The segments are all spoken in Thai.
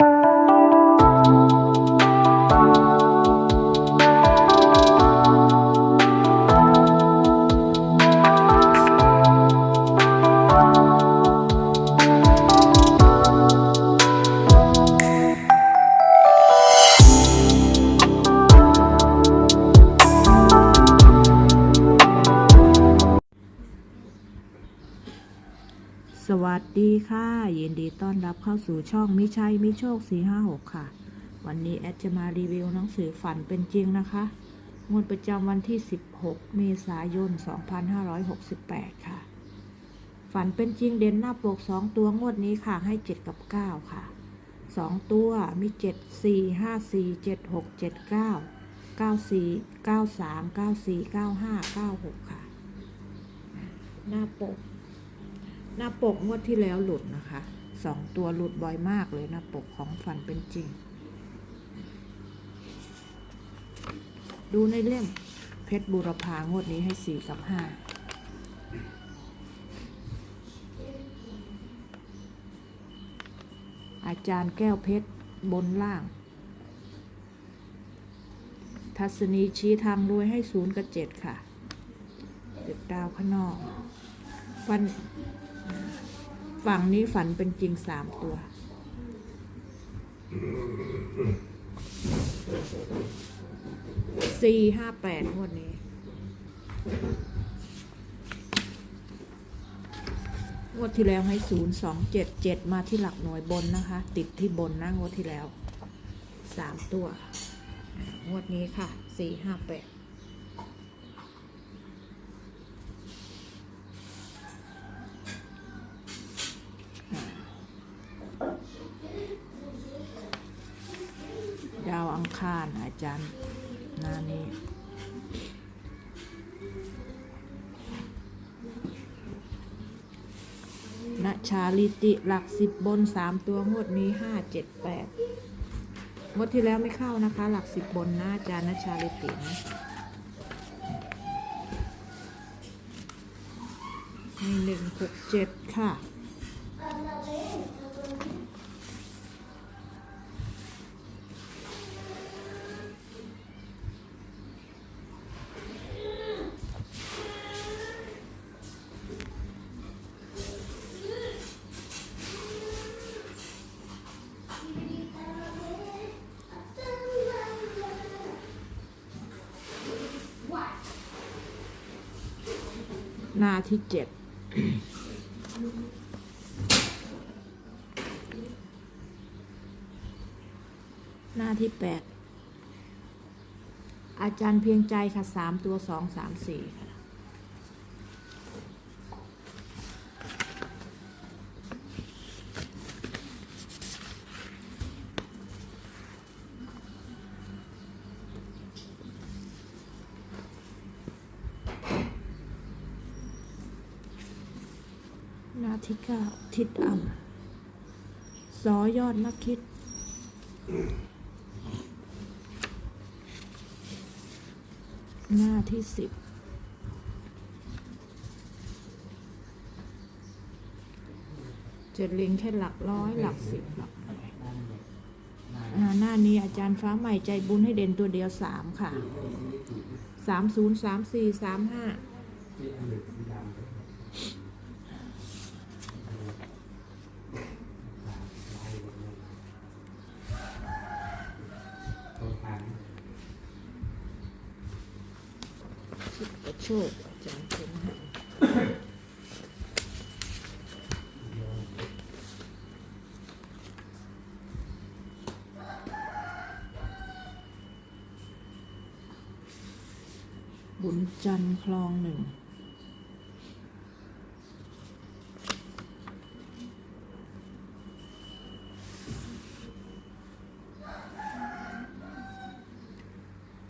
ส วัสดีค่ะยินดีต้อนรับเข้าสู่ช่องมิชัยมิโชค 456 ค่ะ วันนี้แอดจะมารีวิวหนังสือฝันเป็นจริงนะคะงวดประจำวันที่ 16 เมษายน 2568 ค่ะ ฝันเป็นจริงเด่นหน้าปก 2 ตัวงวดนี้ค่ะ ให้ 7 กับ 9 ค่ะ 2 ตัวมี 7 4 5 4 7 6 7 9 9 4 9 3 9 4 9 5 9 6 ค่ะ หน้าปก หน้าปกงวดที่แล้วหลุดนะคะสองตัวหลุดบ่อยมากเลยหน้าปกของฝันเป็นจริง ดูในเล่มเพชรบูรพางวดนี้ให้สี่กับห้าอาจารย์แก้วเพชรบนล่าง ทัศนีชี้ทางรวยให้ศูนย์กับเจ็ดค่ะเจ็ดดาวข้างนอกฟัน ฝั่งนี้ฝันเป็นจริงสามตัว สี่ห้าแปดงวดนี้ งวดที่แล้วให้ศูนย์สองเจ็ดเจ็ดมาที่หลักหน่วยบนนะคะ ติดที่บนนะงวดที่แล้วสามตัว งวดนี้ค่ะสี่ห้าแปดาวอัง คารอาจารย์หน้านี้ณชาลิติหลักสิบบนสามตัวงวดนี้ห้าเจ็ดแปดงวดที่แล้วไม่เข้านะคะ หลักสิบบนนะอาจารย์ณชาลิตินะหนึ่งหกเจ็ดค่ะ หน้าที่เจ็ดหน้าที่แปดอาจารย์เพียงใจค่ะสามตัวสองสามสี่ค่ะ ที่เก้าทิศอ่ำสอยอดนักคิด หน้าที่สิบจะเล็งแค่หลักร้อยหลักสิบหลักหน่วยอ่าหน้านี้อาจารย์ฟ้าใหม่ใจบุญให้เด่นตัวเดียวสามค่ะสามศูนย์สามสี่สามห้า สิบกระโชคอาจารย์เป็นให้บุญจันทร์คลองหนึ่ง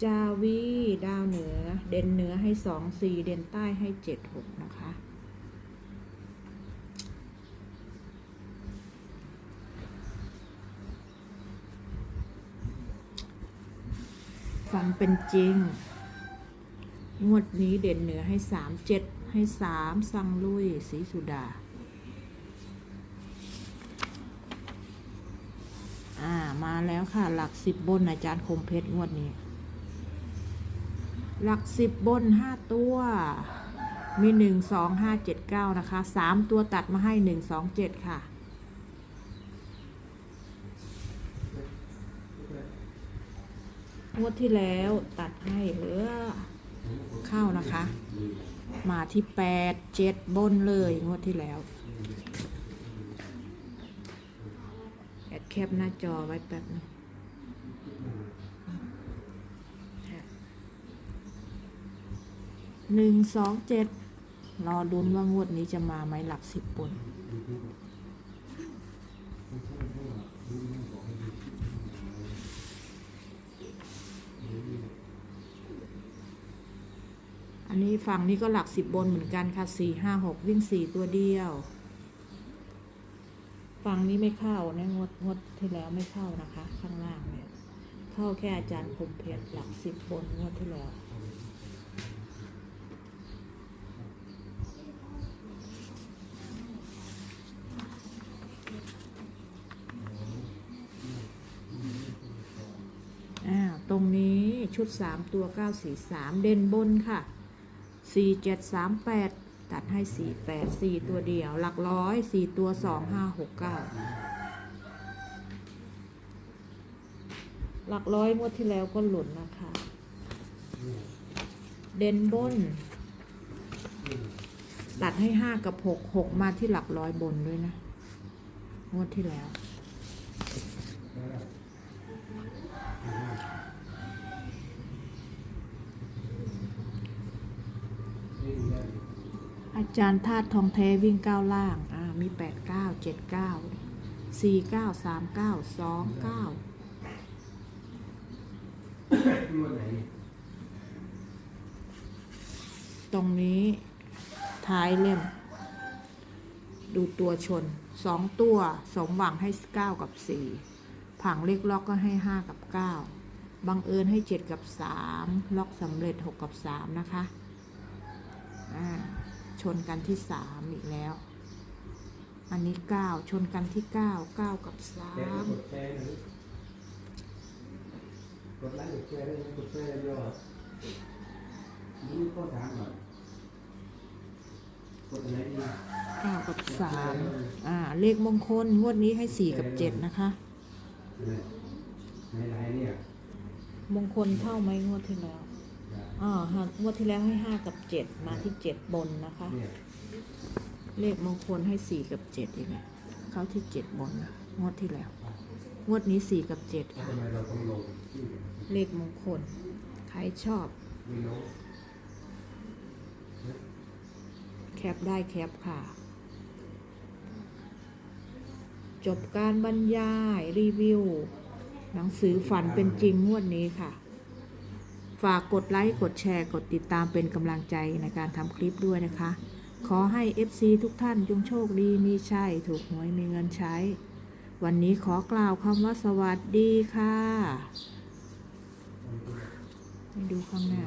จาวี เด่นเหนือให้สองสี่เด่นใต้ให้เจ็ดหกนะคะฟันเป็นจริง งวดนี้เด่นเหนือให้สามเจ็ดให้สามสังลุยสีสุดาอ่ามาแล้วค่ะ หลักสิบบนอาจารย์คมเพชรงวดนี้ หลักสิบบนห้าตัว มีหนึ่งสองห้าเจ็ดเก้านะคะสามตัวตัดมาให้หนึ่งสองเจ็ดค่ะ งวดที่แล้วตัดให้เหลือเข้านะคะ มาที่แปดเจ็ดบนเลยงวดที่แล้วแอดแคปหน้าจอไว้แป๊บนึง หนึ่งสองเจ็ดรอดุนว่างวดนี้จะมาไหมหลักสิบบนอันนี้ฝั่งนี้ก็หลักสิบบนเหมือนกันค่ะสี่ห้าหกวิ่งสี่ตัวเดียว ฝั่งนี้ไม่เข้านะงวดงวดที่แล้วไม่เข้านะคะ ข้างล่างเนี่ยเข้าแค่อาจารย์คมเพชรหลักสิบบนงวดที่แล้ว อ่า ต รงนี้ชุด 3 ตัว 943 เด่นบนค่ะ 4738 ตัดให้ 48 4 ตัวเดียว หลักร้อย 4 ตัว 2569 หลักร้อยงวดที่แล้วก็หลุดนะคะ เด่นบน ตัดให้ 5 กับ 6 6 มาที่หลักร้อยบนด้วยนะ งวดที่แล้ว อาจารย์ธาตุทองแท้วิ่งเก้าล่างอ่ามีแปดเก้าเจ็ดเก้าสี่เก้าสามเก้าสองเก้าตรงนี้ท้ายเล่ม ดูตัวชนสองตัวสมหวังให้เก้ากับสี่ผังเลขล็อกก็ให้ห้ากับเก้าบังเอิญให้เจ็ดกับสามล็อกสำเร็จหกกับสามนะคะ ชนกันที่สามอีกแล้ว อันนี้เก้าชนกันที่เก้าเก้ากับสาแกก็มกดแชร์หน่อยกดไลค์กดแชร์ได้ไหมกดแชร์เยอะนี่ก็ถามก่อนกดอะไรดีเก้ากับสามอ่า เลขมงคล งวดนี้ให้สี่กับเจ็ดนะคะเนี่ยในไลน์เนี่ย มงคลเข้าไหมงวดที่แล้ว อ่าฮะงวดที่แล้วให้ห้ากับเจ็ดมาที่เจ็ดบนนะคะ เนี่ยเลขมงคลให้สี่กับเจ็ดอีกนะเข้าที่เจ็ดบนนะงวดที่แล้ว งวดนี้สี่กับเจ็ดค่ะ ทำไมเราต้องลงชื่อเลขมงคล ใครชอบ ไม่รู้แคปได้แคปค่ะ จบการบรรยายรีวิว หนังสือฝันเป็นจริงงวดนี้ค่ะ ฝากกดไลค์กดแชร์กดติดตามเป็นกำลังใจในการทำคลิปด้วยนะคะ ขอให้ FC ทุกท่านจงโชคดีมีชัยถูกหวยมีเงินใช้ วันนี้ขอกล่าวคำว่าสวัสดีค่ะให้ดูข้างหน้า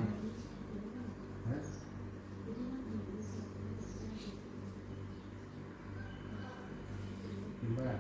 ว่า